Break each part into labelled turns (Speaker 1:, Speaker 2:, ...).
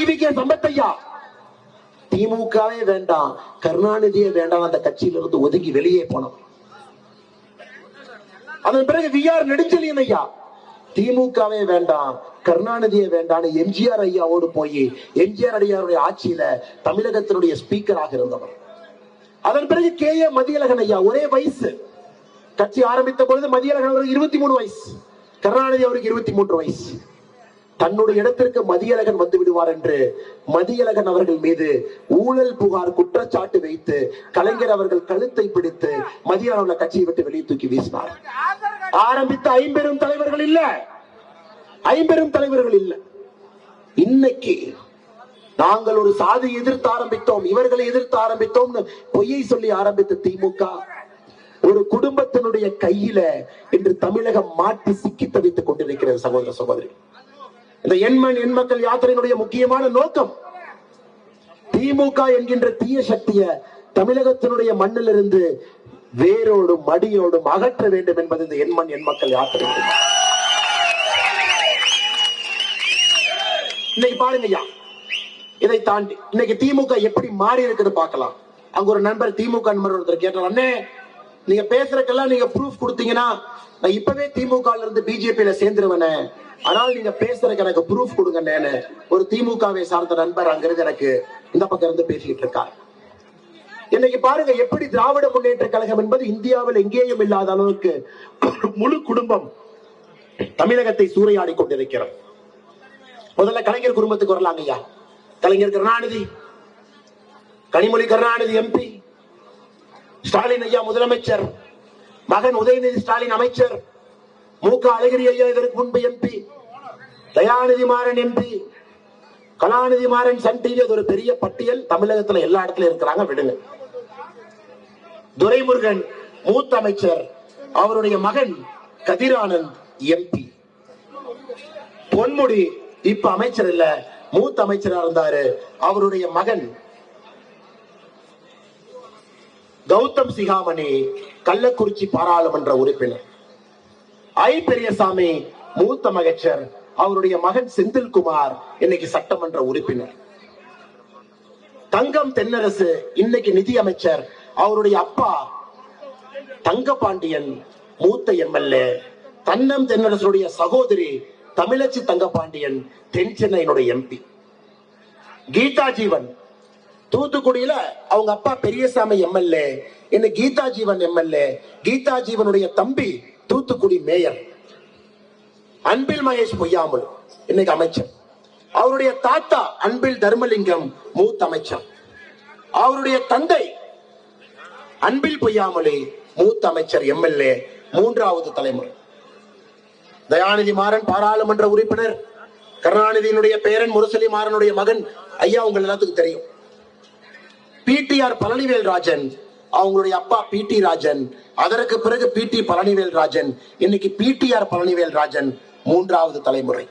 Speaker 1: EV K சம்பத்தையா? திமுகவே வேண்டாம் கருணாநிதியே வேண்டாம் அந்த கட்சியிலிருந்து ஒதுங்கி வெளியே போனோம். அதன் பிறகு வி ஆர் நெடுஞ்செழியன் ஐயா திமுகவே வேண்டாம் கருணாநிதியை வேண்டாம் எம்ஜிஆர் ஐயாவோடு போய் எம்ஜிஆர் ஐயாவுடைய ஆட்சியில தமிழகத்தினுடைய ஸ்பீக்கராக இருந்தவர். அதன் பிறகு கே ஏ மதியழகன் ஐயா ஒரே வயசு. கட்சி ஆரம்பித்த பொழுது மதியழகன் அவருக்கு இருபத்தி மூணு வயசு கருணாநிதி அவருக்கு இருபத்தி மூன்று வயசு. தன்னுடைய இடத்திற்கு மதியழகன் வந்து விடுவார் என்று மதியழகன் அவர்கள் மீது ஊழல் புகார் குற்றச்சாட்டு வைத்து கலைஞர் அவர்கள் கழுத்தை பிடித்து மதியழகன் கட்சியை விட்டு வெளியே தூக்கி வீசினார். ஆரம்பித்த ஐம்பெரும் தலைவர்கள் இல்ல. ஐம்பெரும் தலைவர்கள் இல்ல. இன்னைக்கு நாங்கள் ஒரு சாதி எதிர்த்து ஆரம்பித்தோம் இவர்களை எதிர்த்து ஆரம்பித்தோம்னு பொய்யை சொல்லி ஆரம்பித்த திமுக ஒரு குடும்பத்தினுடைய கையில இன்று தமிழகம் மாட்டி சிக்கி தவித்துக் கொண்டிருக்கிறது சகோதர சகோதரி. இந்த எண்மண் எண்மக்கள் யாத்திரையினுடைய முக்கியமான நோக்கம். திமுக என்கின்ற தீய சக்திய தமிழகத்தினுடைய மண்ணிலிருந்து வேரோடும் மடியோடும் அகற்ற வேண்டும் என்பது இந்த எண்மண் எண்மக்கள் யாத்திரை. இன்னைக்கு பாருங்க ஐயா. இதை தாண்டி இன்னைக்கு திமுக எப்படி மாறி இருக்குது பார்க்கலாம். அங்க ஒரு நண்பர் திமுக நண்பர் ஒருத்தர் கேட்டார் அண்ணே நீங்க பேசுறதுக்கெல்லாம் நீங்க ப்ரூஃப் கொடுத்தீங்கன்னா நான் இப்பவே திமுக இருந்து பிஜேபியில சேர்ந்துருவேனே. ஆனால் நீங்க பேசுறதுக்கு எனக்கு ப்ரூஃப் கொடுங்கன்னு ஒரு திமுகவை சார்ந்த நண்பர் அங்கிருந்து எனக்கு இந்த பக்கம் இருந்து பேசிட்டு இருக்கார். இன்னைக்கு பாருங்க எப்படி திராவிட முன்னேற்ற கழகம் என்பது இந்தியாவில் எங்கேயும் இல்லாத அளவுக்கு முழு குடும்பம் தமிழகத்தை சூறையாடி கொண்டிருக்கிறோம் முதல்ல கலைஞர் குடும்பத்துக்கு வரலாங்க ஐயா. கலைஞர் கருணாநிதி கனிமொழி கருணாநிதி எம்பி ஸ்டாலின் ஐயா முதலமைச்சர் மகன் உதயநிதி ஸ்டாலின் அமைச்சர் மு க அழகிரி ஐயா இதற்கு முன்பு MP Dayanidhi Maran MP Kalanidhi Maran Sun TV அது ஒரு பெரிய பட்டியல். தமிழகத்துல எல்லா இடத்துலயும் இருக்கிறாங்க விடுங்க. துரைமுருகன் மூத்த அமைச்சர் அவருடைய மகன் கதிரானந்த் எம்பி. பொன்முடி இப்ப அமைச்சர் இல்ல மூத்த அமைச்சரா இருந்தாரு. அவருடைய மகன் கௌதம் சிகாமணி கள்ளக்குறிச்சி பாராளுமன்ற உறுப்பினர். ஐ பெரியசாமி மூத்த மகச்சர் அவருடைய மகன் செந்தில்குமார் இன்னைக்கு சட்டமன்ற உறுப்பினர். தங்கம் தென்னரசு இன்னைக்கு நிதி அமைச்சர் அவருடைய அப்பா தங்கபாண்டியன் மூத்த எம்எல்ஏ. தன்னம் தென்னரசுடைய சகோதரி தமிழச்சி தங்கபாண்டியன் தென் சென்னையினுடைய எம்பி. கீதா ஜீவன் தூத்துக்குடியில அவங்க அப்பா பெரியசாமி எம்எல்ஏ என்ன கீதா ஜீவன் எம்எல்ஏ கீதா ஜீவனுடைய தம்பி தூத்துக்குடி மேயர். அன்பில் மகேஷ் பொய்யாமல் இன்னைக்கு அமைச்சர். அவருடைய தாத்தா அன்பில் தர்மலிங்கம் மூத்த அமைச்சர். அவருடைய தந்தை அன்பில் பொய்யாமலே மூத்த அமைச்சர் எம்எல்ஏ மூன்றாவது தலைமுறை. தயாநிதி மாறன் பாராளுமன்ற உறுப்பினர் கருணாநிதியினுடைய பேரன் முரசலி மாறனுடைய மகன். ஐயா உங்கள் எல்லாத்துக்கும் தெரியும். பிடிஆர் பழனிவேல் ராஜன் அவங்களுடைய அப்பா பிடி ராஜன் அதற்கு பிறகு பிடி பழனிவேல் ராஜன் இன்னைக்கு பிடிஆர் பழனிவேல் ராஜன் மூன்றாவது தலைமுறை.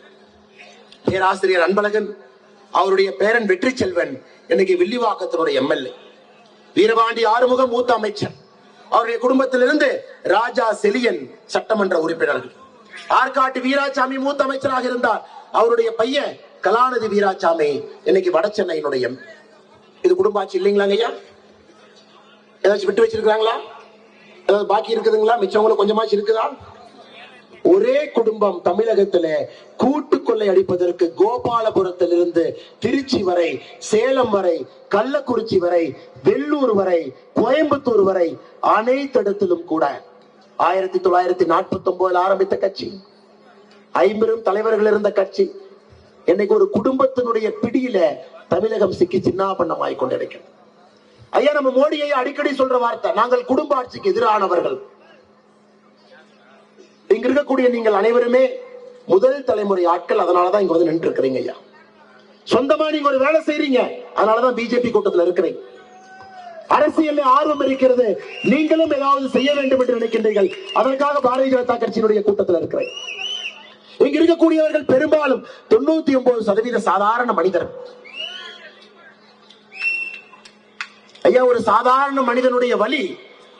Speaker 1: பேராசிரியர் அன்பழகன் அவருடைய பேரன் வெற்றி செல்வன் இன்னைக்கு வில்லிவாக்கத்தினுடைய எம்எல்ஏ. வீரபாண்டி ஆறுமுகம் மூத்த அமைச்சர் அவருடைய குடும்பத்திலிருந்து ராஜா செலியன் சட்டமன்ற உறுப்பினர்கள். ஆற்காட்டு வீராசாமி மூத்த அமைச்சராக இருந்தார். அவருடைய பையன் கலாநிதி வீராசாமி இன்னைக்கு வட இது குடும்பாட்சி இல்லைங்களாங்க ஐயா ஏதாச்சும் விட்டு வச்சிருக்காங்களா ஏதாவது பாக்கி இருக்குதுங்களா? மிச்சவங்களும் கொஞ்சமாச்சு இருக்குதா? ஒரே குடும்பம் தமிழகத்துல கூட்டு கொள்ளை அடிப்பதற்கு கோபாலபுரத்திலிருந்து திருச்சி வரை சேலம் வரை கள்ளக்குறிச்சி வரை வெள்ளூர் வரை கோயம்புத்தூர் வரை அனைத்து இடத்திலும் கூட ஆயிரத்தி தொள்ளாயிரத்தி நாற்பத்தி ஒன்பதுல ஆரம்பித்த கட்சி. ஐம்பெரும் தலைவர்கள் இருந்த கட்சி. இன்னைக்கு ஒரு குடும்பத்தினுடைய பிடியில தமிழகம் சிக்கி சின்னாபண்ணமாய் கொண்டிருக்கிறது. ஐயா நம்ம மோடியை அடிக்கடி சொல்ற வார்த்தை நாங்கள் குடும்ப ஆட்சிக்கு எதிரானவர்கள். இங்க இருக்கக்கூடிய நீங்கள் அனைவருமே முதல் தலைமுறை ஆட்கள் அதனாலதான் இங்க வந்து நின்று இருக்கிறீங்க ஐயா. சொந்தமா நீங்க ஒரு வேலை செய்றீங்க அதனாலதான் பிஜேபி கூட்டத்தில் இருக்கிறீங்க. அரசியல் ஆர்வம் இருக்கிறது நீங்களும் ஏதாவது செய்ய வேண்டும் என்று நினைக்கின்றீர்கள். அதற்காக பாரதிய ஜனதா கட்சியினுடைய கூட்டத்தில் இருக்கிறேன். இங்க இருக்கக்கூடியவர்கள் பெரும்பாலும் தொண்ணூத்தி ஒன்பது சதவீத சாதாரண மனிதர் ஐயா ஒரு சாதாரண மனிதனுடைய வழி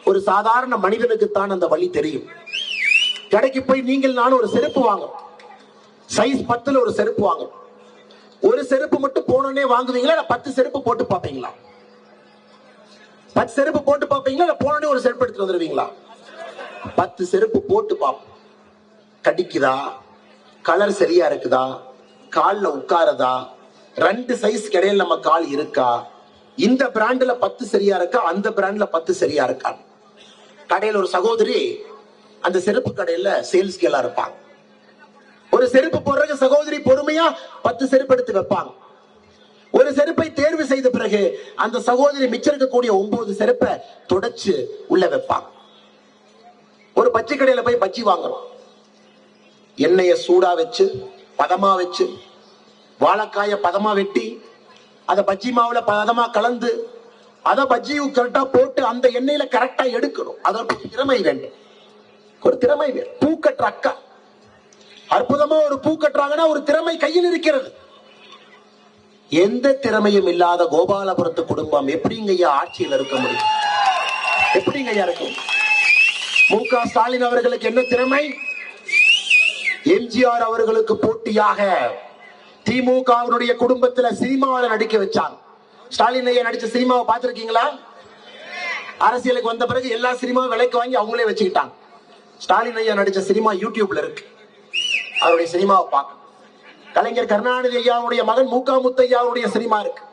Speaker 1: ஒரு சாதாரண மனிதனுக்கு தான் அந்த வழி தெரியும். கடைக்கு போய் நீங்கள் நானும் ஒரு செருப்பு வாங்கும் சைஸ் பத்துல ஒரு செருப்பு வாங்கும் ஒரு செருப்பு மட்டும் போனோடனே வாங்குவீங்களா? பத்து செருப்பு போட்டு பாப்பீங்களா பத்து செருப்பு போட்டு பாப்பீங்களா இல்ல போனோடனே ஒரு செருப்பு எடுத்துட்டு வந்துருவீங்களா? பத்து செருப்பு போட்டு பார்ப்போம். கடிக்குதா? கலர் சரியா இருக்குதா? கால்ல உட்காரதா? ரெண்டு சைஸ் கிடையில நம்ம கால் இருக்கா? இந்த பிராண்ட்ல பத்து சரியா இருக்கா? அந்த பிராண்ட்ல பத்து சரியா இருக்கா? கடையில ஒரு சகோதரி அந்த செருப்பு கடையில சேல்ஸ் கேலா இருப்பாங்க. ஒரு செருப்பு போடுறதுக்கு சகோதரி பொறுமையா பத்து செருப்பு எடுத்து வைப்பாங்க. ஒரு செருப்பை தேர்வு செய்த பிறகு அந்த சகோதரி மிச்சம் இருக்கக்கூடிய ஒன்பது செருப்பை தொடச்சு உள்ள வைப்பாங்க. ஒரு பச்சை கடையில போய் பச்சி வாங்குறோம் எண்ணெய சூடா வச்சு பதமா வச்சு வாழைக்காய பதமா வெட்டி அதை பஜ்ஜி மாவுல பதமா கலந்து அத பஜ்ஜி கரெக்டா போட்டு அந்த எண்ணெயில கரெக்டா எடுக்கணும். அதற்கு திறமை வேண்டும் ஒரு திறமை பூ கட்டுற அக்கா. அற்புதமா ஒரு பூ கட்டுறாங்கன்னா ஒரு திறமை கையில் இருக்கிறது. எந்த திறமையும் இல்லாத கோபாலபுரத்து குடும்பம் எப்படிங்க ஐயா ஆட்சியில் இருக்க முடியும்? எப்படிங்க ஐயா இருக்கும் மு க ஸ்டாலின் அவர்களுக்கு என்ன திறமை? எம்ஜிஆர் அவர்களுக்கு போட்டியாக திமுகவினுடைய குடும்பத்துல சினிமாவில் நடிக்க வச்சாங்க. ஸ்டாலின் ஐயா நடிச்ச சினிமாவை பார்த்திருக்கீங்களா? அரசியலுக்கு வந்த பிறகு எல்லா சினிமாவும் விலைக்கு வாங்கி அவங்களே வச்சுக்கிட்டாங்க. ஸ்டாலின் ஐயா நடிச்ச சினிமா யூடியூப்ல இருக்கு. அவருடைய சினிமாவை பார்க்க கலைஞர் கருணாநிதி ஐயாவுடைய மகன் மூகா முத்தையாவுடைய சினிமா இருக்கு.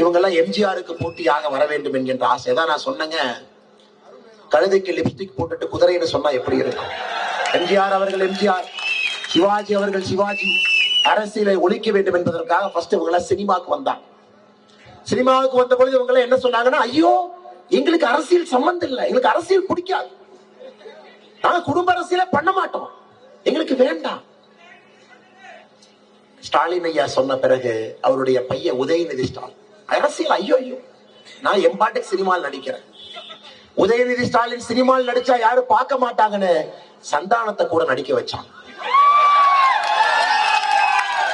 Speaker 1: இவங்க எல்லாம் எம்ஜிஆருக்கு போட்டியாக வர வேண்டும் என்கின்ற ஆசை. தான் நான் சொன்னேங்க. கழுதைக்கு லிப்ஸ்டிக் போட்டுட்டு குதிரைன்னு சொன்னா எப்படி இருக்கும்? எம்ஜிஆர் அவர்கள் எம்ஜிஆர். சிவாஜி அவர்கள் சிவாஜி. அரசியலை ஒழிக்க வேண்டும் என்பதற்காக ஃபர்ஸ்ட் இவங்க சினிமாக்கு வந்தாங்க. சினிமாவுக்கு வந்த பொழுது இவங்க என்ன சொன்னாங்கன்னா ஐயோ எங்களுக்கு அரசியல் சம்பந்தம் இல்லை. எங்களுக்கு அரசியல் பிடிக்காது. நாங்க குடும்ப அரசியலை பண்ண மாட்டோம். எங்களுக்கு வேண்டாம். ஸ்டாலின் ஐயா சொன்ன பிறகு அவருடைய பையன் உதயநிதி ஸ்டாலின். அரசியல் ஐயோ ஐயோ நான் எம்பாட்டுக்கு சினிமாவில் நடிக்கிறேன். உதயநிதி ஸ்டாலின் சினிமாவில் நடிச்சா யாரும் பார்க்க மாட்டாங்கன்னு சந்தானத்தை கூட நடிக்க வச்சான்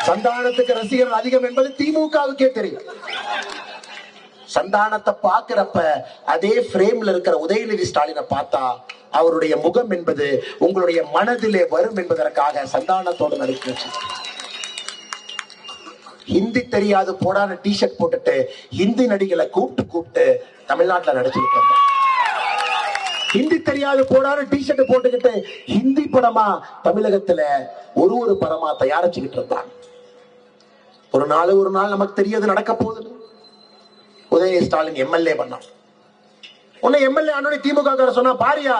Speaker 1: சந்தானத்துக்கு ரசிகர்கள் அதிகம் என்பது திமுகவுக்கே தெரியும். சந்தானத்தை பாக்குறப்ப அதே பிரேம்ல இருக்கிற உதயநிதி ஸ்டாலினை பார்த்தா அவருடைய முகம் என்பது உங்களுடைய மனதிலே வரும் என்பதற்காக சந்தானத்தோடு நடிக்க ஹிந்தி தெரியாது போடான டிஷர்ட் போட்டுட்டு ஹிந்தி நடிகளை கூப்பிட்டு கூப்பிட்டு தமிழ்நாட்டுல நடிச்சிருக்காங்க ஹிந்தி தெரியாது போடான டிஷர்ட் போட்டுக்கிட்டு ஹிந்தி படமா தமிழகத்துல ஒரு ஒரு படமா தயாரிச்சுக்கிட்டு இருந்தாங்க ஒரு நாள் ஒரு நாள் நமக்கு தெரியாது நடக்க போகுது. உதயநிதி ஸ்டாலின் எம்எல்ஏ பண்ணான். உன்னை எம்எல்ஏ ஆனோட திமுக சொன்னா பாரியா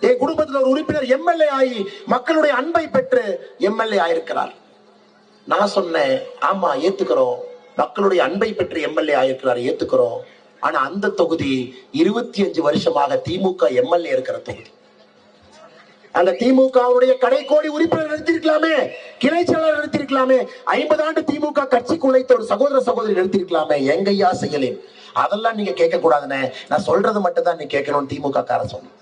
Speaker 1: என் குடும்பத்தில் ஒரு உறுப்பினர் எம்எல்ஏ ஆகி மக்களுடைய அன்பை பெற்று எம்எல்ஏ ஆயிருக்கிறார். நான் சொன்னேன் ஆமா ஏத்துக்கிறோம். மக்களுடைய அன்பை பெற்று எம்எல்ஏ ஆயிருக்கிறார் ஏத்துக்கிறோம். ஆனா அந்த தொகுதி இருபத்தி அஞ்சு வருஷமாக திமுக எம்எல்ஏ இருக்கிற தொகுதி. அந்த திமுகவுடைய கடைக்கோடி உறுப்பினர் நிறுத்திருக்கலாமே கிளை செயலர் நிறுத்திருக்கலாமே ஐம்பது ஆண்டு திமுக கட்சிக்கு உழைத்த ஒரு சகோதர சகோதரி நிறுத்திருக்கலாமே எங்கையா செயலின் அதெல்லாம் நீங்க கேட்க கூடாதுன்னு நான் சொல்றது மட்டும் தான் நீ கேட்கணும்னு திமுக கார சொன்ன